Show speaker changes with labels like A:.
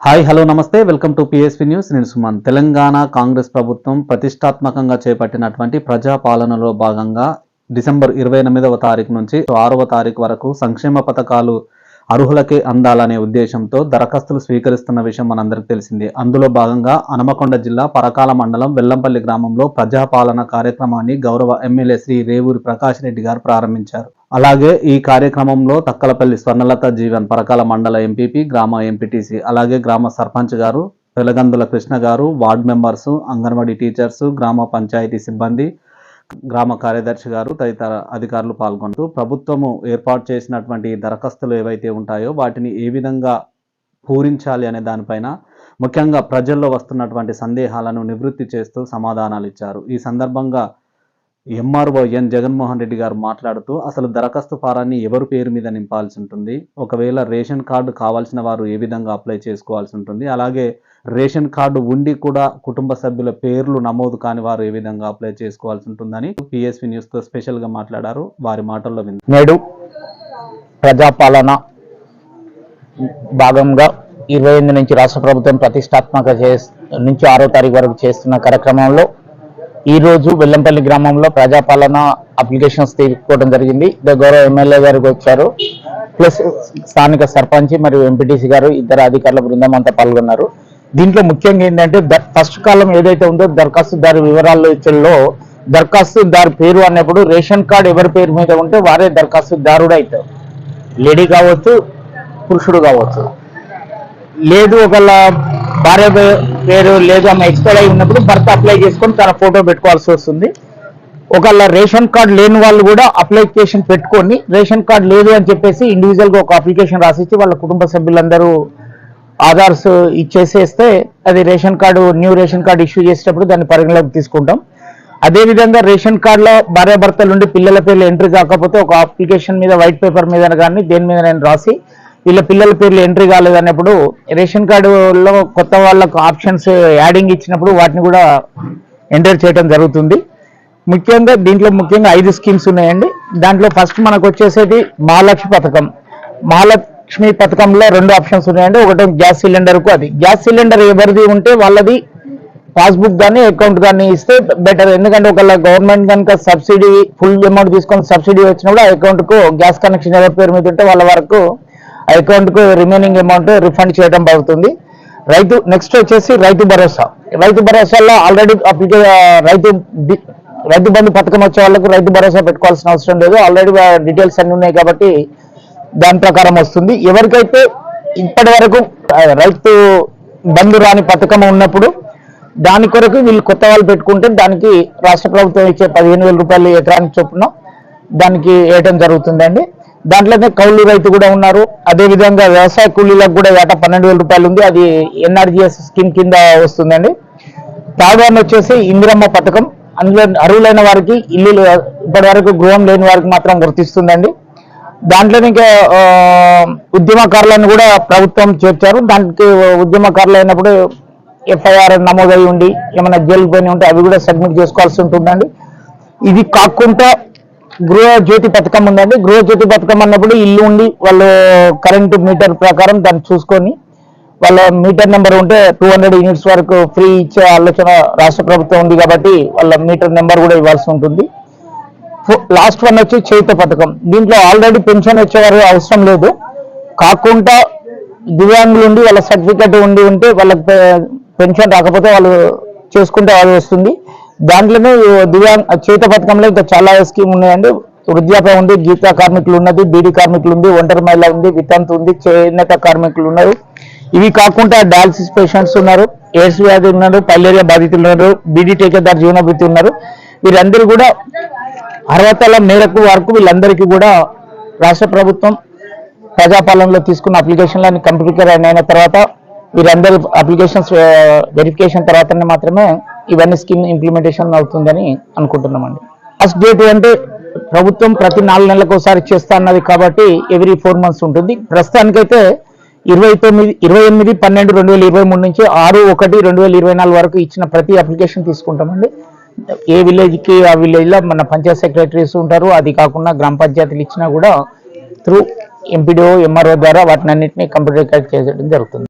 A: Hi hello నమస్తే. Welcome to PSP news. నేను సుమన్. తెలంగాణ కాంగ్రెస్ ప్రభుత్వం ప్రతిష్టాత్మకంగా చేపట్టినటువంటి ప్రజా పాలనలో భాగంగా డిసెంబర్ ఇరవై ఎనిమిదవ తారీఖు నుంచి ఆరవ తారీఖు వరకు సంక్షేమ పథకాలు అర్హులకే అందాలనే ఉద్దేశంతో దరఖాస్తులు స్వీకరిస్తున్న విషయం మనందరికీ తెలిసిందే. అందులో భాగంగా హనమకొండ జిల్లా పరకాల మండలం వెల్లంపల్లి గ్రామంలో ప్రజాపాలన కార్యక్రమాన్ని గౌరవ ఎమ్మెల్యే శ్రీ రేవూరి ప్రకాష్ రెడ్డి గారు ప్రారంభించారు. అలాగే ఈ కార్యక్రమంలో తక్కలపల్లి స్వర్ణలత జీవన్ పరకాల మండల ఎంపీపీ గ్రామ ఎంపీటీసీ అలాగే గ్రామ సర్పంచ్ గారు వెలగందుల కృష్ణ గారు వార్డు మెంబర్స్ అంగన్వాడీ టీచర్స్ గ్రామ పంచాయతీ సిబ్బంది గ్రామ కార్యదర్శి గారు తదితర అధికారులు పాల్గొంటూ ప్రభుత్వము ఏర్పాటు చేసినటువంటి దరఖాస్తులు ఏవైతే ఉంటాయో వాటిని ఏ విధంగా పూరించాలి అనే దానిపైన ముఖ్యంగా ప్రజల్లో వస్తున్నటువంటి సందేహాలను నివృత్తి చేస్తూ సమాధానాలు ఇచ్చారు. ఈ సందర్భంగా ఎంఆర్ఓ ఎన్ జగన్మోహన్ రెడ్డి గారు మాట్లాడుతూ అసలు దరఖాస్తు ఫారాన్ని ఎవరి పేరు మీద నింపాల్సి ఉంటుంది? ఒకవేళ రేషన్ కార్డు కావాల్సిన వారు ఏ విధంగా అప్లై చేసుకోవాల్సి ఉంటుంది? అలాగే రేషన్ కార్డు ఉండి కూడా కుటుంబ సభ్యుల పేర్లు నమోదు కాని వారు ఏ విధంగా అప్లై చేసుకోవాల్సి ఉంటుందని పిఎస్వి న్యూస్తో స్పెషల్గా మాట్లాడారు. వారి మాటల్లో వింది.
B: నేడు ప్రజాపాలన భాగంగా ఇరవై ఎనిమిది నుంచి రాష్ట్ర ప్రభుత్వం ప్రతిష్టాత్మక చేస్ నుంచి ఆరో తారీఖు వరకు చేస్తున్న కార్యక్రమంలో ఈ రోజు వెల్లంపల్లి గ్రామంలో ప్రజాపాలన అప్లికేషన్స్ తీసుకోవడం జరిగింది. గౌరవ ఎమ్మెల్యే గారికి వచ్చారు. ప్లస్ స్థానిక సర్పంచ్ మరియు ఎంపీటీసీ గారు ఇద్దరు అధికారుల బృందం అంతా పాల్గొన్నారు. దీంట్లో ముఖ్యంగా ఏంటంటే ద- ఫస్ట్ కాలం ఏదైతే ఉందో దరఖాస్తుదారు వివరాలు ఇచ్చలో దరఖాస్తుదారు పేరు అన్నప్పుడు రేషన్ కార్డు ఎవరి పేరు మీద ఉంటే వారే దరఖాస్తుదారుడు అవుతారు. లేడీ కావచ్చు పురుషుడు కావచ్చు. లేదు ఒకళ్ళ భార్య పేరు లేదు ఆమె ఎక్స్పైర్ అయి ఉన్నప్పుడు భర్త అప్లై చేసుకొని తన ఫోటో పెట్టుకోవాల్సి వస్తుంది. ఒకవేళ రేషన్ కార్డు లేని వాళ్ళు కూడా అప్లికేషన్ పెట్టుకొని రేషన్ కార్డు లేదు అని చెప్పేసి ఇండివిజువల్గా ఒక అప్లికేషన్ రాసిచ్చి వాళ్ళ కుటుంబ సభ్యులందరూ ఆధార్స్ ఇచ్చేసేస్తే అది ration card new ration card issue చేసేటప్పుడు దాన్ని పరిగణలోకి తీసుకుంటాం. అదేవిధంగా రేషన్ కార్డులో భార్యాభర్తలు ఉండి పిల్లల పేర్లు ఎంట్రీ కాకపోతే ఒక అప్లికేషన్ మీద వైట్ పేపర్ మీద కానీ దేని మీద నేను రాసి వీళ్ళ పిల్లల పేర్లు ఎంట్రీ కాలేదన్నప్పుడు రేషన్ కార్డులో కొత్త వాళ్ళకు ఆప్షన్స్ యాడింగ్ ఇచ్చినప్పుడు వాటిని కూడా ఎంటర్ చేయడం జరుగుతుంది. ముఖ్యంగా దీంట్లో ముఖ్యంగా ఐదు స్కీమ్స్ ఉన్నాయండి. దాంట్లో ఫస్ట్ మనకు వచ్చేసేది మహాలక్ష్మి పథకం. మహాలక్ష్మి పథకంలో రెండు ఆప్షన్స్ ఉన్నాయండి. ఒకటి గ్యాస్ సిలిండర్కు అది. గ్యాస్ సిలిండర్ ఎవరిది ఉంటే వాళ్ళది పాస్బుక్ కానీ అకౌంట్ కానీ ఇస్తే బెటర్ ఎందుకంటే ఒకవేళ గవర్నమెంట్ కనుక సబ్సిడీ ఫుల్ అమౌంట్ తీసుకొని సబ్సిడీ వచ్చినప్పుడు ఆ అకౌంట్కు గ్యాస్ కనెక్షన్ ఎవరి పేరు మీద ఉంటే వాళ్ళ వరకు అకౌంట్కు అకౌంట్కు రిమైనింగ్ అమౌంట్ రిఫండ్ చేయడం అవుతుంది. రైతు నెక్స్ట్ వచ్చేసి రైతు భరోసా. రైతు భరోసాలో ఆల్రెడీ అప్లికే రైతు రైతు బంధు పథకం వచ్చే వాళ్ళకు రైతు భరోసా పెట్టుకోవాల్సిన అవసరం లేదు. ఆల్రెడీ డీటెయిల్స్ అన్ని ఉన్నాయి కాబట్టి దాని ప్రకారం వస్తుంది. ఎవరికైతే ఇప్పటి వరకు రైతు బంధు రాని పథకం ఉన్నప్పుడు దాని కొరకు వీళ్ళు కొత్త వాళ్ళు పెట్టుకుంటే దానికి రాష్ట్ర ప్రభుత్వం ఇచ్చే పదిహేను వేల రూపాయలు ఎకరానికి చొప్పున దానికి వేయటం జరుగుతుందండి. దాంట్లోనే కౌలు రైతు కూడా ఉన్నారు. అదే విధంగా వ్యవసాయ కూలీలకు కూడా ఏటా పన్నెండు వేల రూపాయలు ఉంది. అది ఎన్ఆర్జీఎస్ స్కీమ్ కింద వస్తుందండి. థర్డ్ వచ్చేసి ఇందిరమ్మ పథకం. అందులో అర్హులైన వారికి ఇల్లు ఇప్పటి వరకు గృహం లేని వారికి మాత్రం వర్తిస్తుందండి. దాంట్లో ఇంకా ఉద్యమకారులను కూడా ప్రభుత్వం చేర్చారు. దానికి ఉద్యమకారులు అయినప్పుడు ఎఫ్ఐఆర్ నమోదై ఉండి ఏమైనా జైలు పోయి ఉంటే అవి కూడా సబ్మిట్ చేసుకోవాల్సి ఉంటుందండి. ఇది కాకుండా గృహ జ్యోతి పథకం ఉందండి. గృహ జ్యోతి పథకం అన్నప్పుడు ఇల్లు ఉండి వాళ్ళు కరెంటు మీటర్ ప్రకారం దాన్ని చూసుకొని వాళ్ళ మీటర్ నెంబర్ ఉంటే టూ హండ్రెడ్ యూనిట్స్ వరకు ఫ్రీ ఇచ్చే ఆలోచన రాష్ట్ర ప్రభుత్వం ఉంది కాబట్టి వాళ్ళ మీటర్ నెంబర్ కూడా ఇవ్వాల్సి ఉంటుంది. లాస్ట్ వన్ వచ్చి చేత పథకం. దీంట్లో ఆల్రెడీ పెన్షన్ వచ్చేవారు అవసరం లేదు. కాకుండా దివ్యాంగులు ఉండి వాళ్ళ సర్టిఫికెట్ ఉండి ఉంటే వాళ్ళకి పెన్షన్ రాకపోతే వాళ్ళు చేసుకుంటే వాళ్ళు వస్తుంది. దాంట్లోనే దివ్యాంగ్ చేత పథకంలో ఇంకా చాలా స్కీమ్ ఉన్నాయండి. వృద్ధాప్య ఉంది గీతా కార్మికులు ఉన్నది బీడీ కార్మికులు ఉంది ఒంటరి మహిళ ఉంది వితంతు ఉంది చేనేత కార్మికులు ఉన్నారు. ఇవి కాకుండా డయాలసిస్ పేషెంట్స్ ఉన్నారు ఎయిడ్స్ వ్యాధి ఉన్నారు పైలేరియా బాధితులు ఉన్నారు బీడీ టేకేదార్ జీవనభృతి ఉన్నారు. వీరందరూ కూడా అర్హతల మేరకు వరకు వీళ్ళందరికీ కూడా రాష్ట్ర ప్రభుత్వం ప్రజాపాలనలో తీసుకున్న అప్లికేషన్లన్నీ కంప్యూటర్ అయిన తర్వాత వీరందరి అప్లికేషన్స్ వెరిఫికేషన్ తర్వాతనే మాత్రమే ఇవన్నీ స్కీమ్ ఇంప్లిమెంటేషన్ అవుతుందని అనుకుంటున్నామండి. ఫస్ట్ డేట్ అంటే ప్రభుత్వం ప్రతి నాలుగు నెలలకు ఒకసారి చేస్తా అన్నది కాబట్టి ఎవ్రీ ఫోర్ మంత్స్ ఉంటుంది. ప్రస్తుతానికైతే ఇరవై తొమ్మిది ఇరవై ఎనిమిది పన్నెండు రెండు వేల ఇరవై మూడు నుంచి ఆరు ఒకటి రెండు వేల ఇరవై నాలుగు వరకు ఇచ్చిన ప్రతి అప్లికేషన్ తీసుకుంటామండి. ఏ విలేజ్కి ఆ విలేజ్లో మన పంచాయత్ సెక్రటరీస్ ఉంటారు. అది కాకుండా గ్రామ పంచాయతీలు ఇచ్చినా కూడా త్రూ ఎంపీడీఓ ఎంఆర్ఓ ద్వారా వాటిని అన్నింటినీ కంప్యూటర్ చేయడం జరుగుతుంది.